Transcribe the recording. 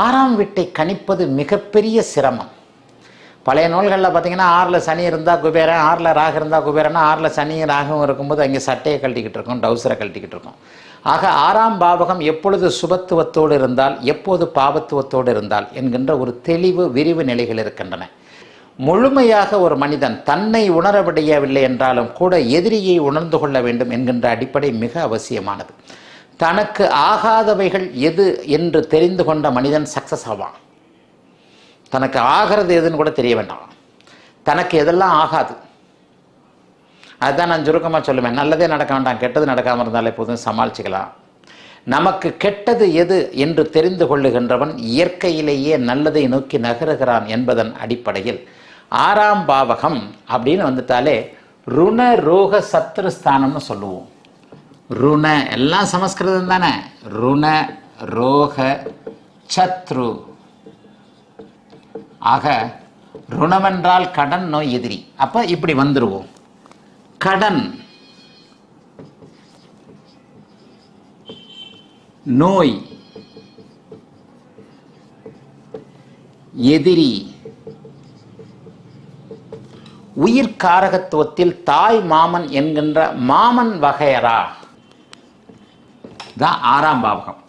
ஆறாம் வீட்டை கணிப்பது மிகப்பெரிய சிரமம். பழைய நூல்களில் பார்த்தீங்கன்னா ஆறில் சனி இருந்தால் குபேரன் ஆறில் ராகு இருந்தால் குபேரன்னா ஆறில் சனி ராகவும் இருக்கும்போது அங்கே சட்டையை கழட்டிக்கிட்டு இருக்கும் டவுசரை கழட்டிக்கிட்டு இருக்கும். ஆக ஆறாம் பாவகம் எப்பொழுது சுபத்துவத்தோடு இருந்தால் எப்போது பாவத்துவத்தோடு இருந்தால் என்கின்ற ஒரு தெளிவு விரிவு நிலைகள் இருக்கின்றன. முழுமையாக ஒரு மனிதன் தன்னை உணர விடையவில்லை என்றாலும் கூட எதிரியை உணர்ந்து கொள்ள வேண்டும் என்கின்ற அடிப்படை மிக அவசியமானது. தனக்கு ஆகாதவைகள் எது என்று தெரிந்து கொண்ட மனிதன் சக்சஸ் ஆவான். தனக்கு ஆகிறது எதுன்னு கூட தெரிய வேண்டாம். தனக்கு எதெல்லாம் ஆகாது. அதுதான் நான் சுருக்கமாக சொல்லுவேன். நல்லதே நடக்க வேண்டாம் கெட்டது நடக்காமல் இருந்தாலே போதும் சமாளிச்சுக்கலாம். நமக்கு கெட்டது எது என்று தெரிந்து கொள்ளுகின்றவன் இயற்கையிலேயே நல்லதை நோக்கி நகருகிறான் என்பதன் அடிப்படையில் ஆறாம் பாவகம் அப்படின்னு வந்துட்டாலே ருண ரோக சத்ருஸ்தானம்னு சொல்லுவோம். ருண எல்லாம் சமஸ்கிருதம் தானே? ருண ரோக சத்ரு. ஆக ருணமென்றால் கடன் நோய் எதிரி. அப்ப இப்படி வந்துருவோம். கடன். நோய். எதிரி. உயிர்காரகத்துவத்தில் தாய் மாமன் என்கின்ற மாமன் வகையரா? தான் ஆறாம் பாவகம்.